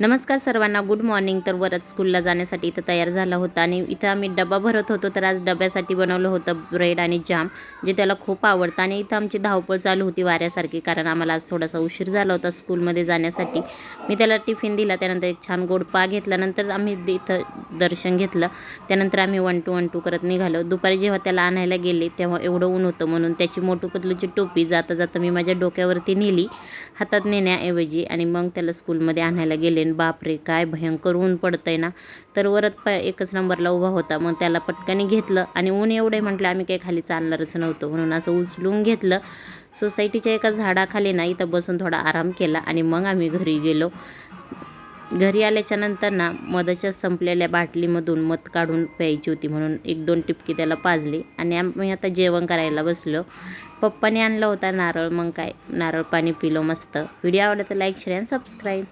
नमस्कार सर्वांना good morning तर वरत स्कूलला जाण्यासाठी इथं तयार झाला होता आणि इथं आम्ही डबा भरत होतो. तर आज डब्यासाठी बनवलं होतं ब्रेड आणि जाम जे त्याला खूप आवडतं. आणि इथं आमची धावपळ चालू होती वाऱ्यासारखी कारण आम्हाला आज थोडासा उशीर झाला होता स्कूलमध्ये जाण्यासाठी. मी त्याला टिफिन दिला त्यानंतर एक छान गोड पा घेतल्यानंतर आम्ही दे- इथं दर्शन घेतलं. त्यानंतर आम्ही वन टू वन टू करत निघालो. दुपारी जेव्हा त्याला आणायला गेले तेव्हा एवढं ऊन होतं. म्हणून त्याची मोठू पतलूची टोपी जाता जाता मी माझ्या डोक्यावरती नेली हातात नेण्याऐवजी. आणि मग त्याला स्कूलमध्ये आणायला गेले. आणि बापरे काय भयंकर ऊन पडतंय ना. तर वरत प एकच नंबरला उभा होता. मग त्याला पटकाने घेतलं आणि ऊन एवढे म्हटलं आम्ही काही खाली चालणारच नव्हतो. म्हणून असं उचलून घेतलं. सोसायटीच्या एका झाडाखाली ना इथं बसून थोडा आराम केला आणि मग आम्ही घरी गेलो. घरी आल्याच्यानंतर ना मधाच्या संपलेल्या बाटलीमधून मध काढून प्यायची होती म्हणून एक दोन टिपकी त्याला पाजली आणि आम्ही आता जेवण करायला बसलो. पप्पाने आणला होता नारळ. मग काय? नारळ पाणी पिलो मस्त. व्हिडिओ आवडला तर लाईक शेअर अँड सबस्क्राईब.